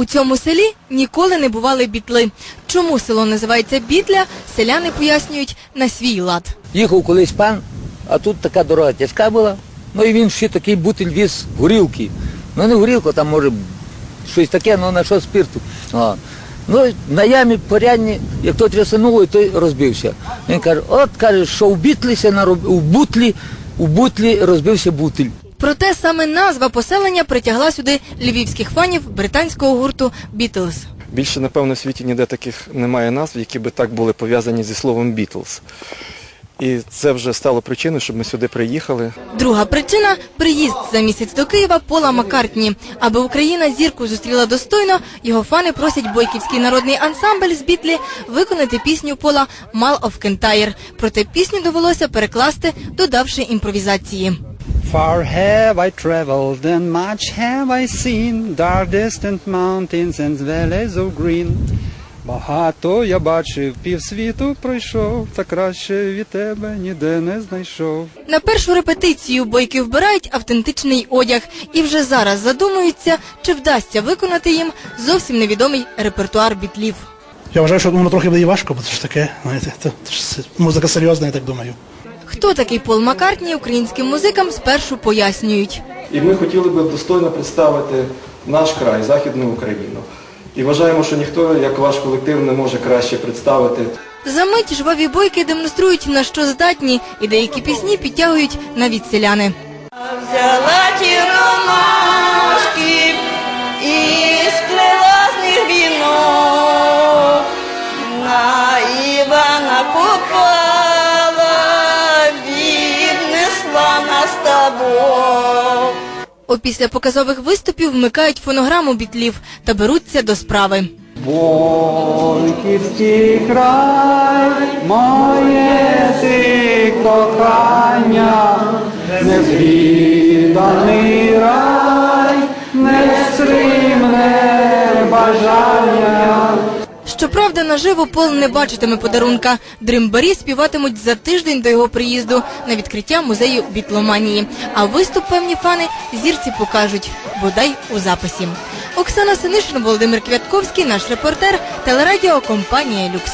У цьому селі ніколи не бували бітли. Чому село називається Бітля, селяни пояснюють на свій лад. Їхав колись пан, а тут така дорога тяжка була. Ну і він ще такий бутиль віз горілки. Ну не горілка, там може щось таке, ну на що спирту. А. Ну, на ямі порядні, як то трясануло, той розбився. Він каже, от каже, що в бітліся нароб... у бутлі, у бутлі розбився бутиль. Проте саме назва поселення притягла сюди львівських фанів британського гурту Бітлз. Більше, напевно, в світі ніде таких немає назв, які би так були пов'язані зі словом Бітлз. І це вже стало причиною, щоб ми сюди приїхали. Друга причина приїзд за місяць до Києва Пола Маккартні. Аби Україна зірку зустріла достойно, його фани просять бойківський народний ансамбль з Бітлі виконати пісню Пола «Мал of Кентайр». Проте пісню довелося перекласти, додавши імпровізації. Far have I traveled and much have I seen, dark distant mountains and valleys of green. Багато я бачив, півсвіту пройшов, та краще від тебе ніде не знайшов. На першу репетицію бойки вбирають автентичний одяг і вже зараз задумуються, чи вдасться виконати їм зовсім невідомий репертуар бітлів. Я вважаю, що воно трохи буде і важко, бо це ж таке, знаєте, це, це ж музика серйозна, я так думаю. Хто такий Пол Маккартні українським музикам спершу пояснюють. І ми хотіли би достойно представити наш край, Західну Україну. І вважаємо, що ніхто, як ваш колектив, не може краще представити Замить жваві бойки демонструють на що здатні, і деякі пісні підтягують навіть селяни. Взяла Опісля показових виступів вмикають фонограму бітлів та беруться до справи. Бойківський край, моє ти кохання, незвіданий рай, нестримне бажання. Щоправда, наживо Пол не бачитиме подарунка. Дримбарі співатимуть за тиждень до його приїзду на відкриття музею бітломанії. А виступ певні фани зірці покажуть, бодай у записі. Оксана Синишин, Володимир Квятковський, наш репортер, телерадіокомпанія Люкс.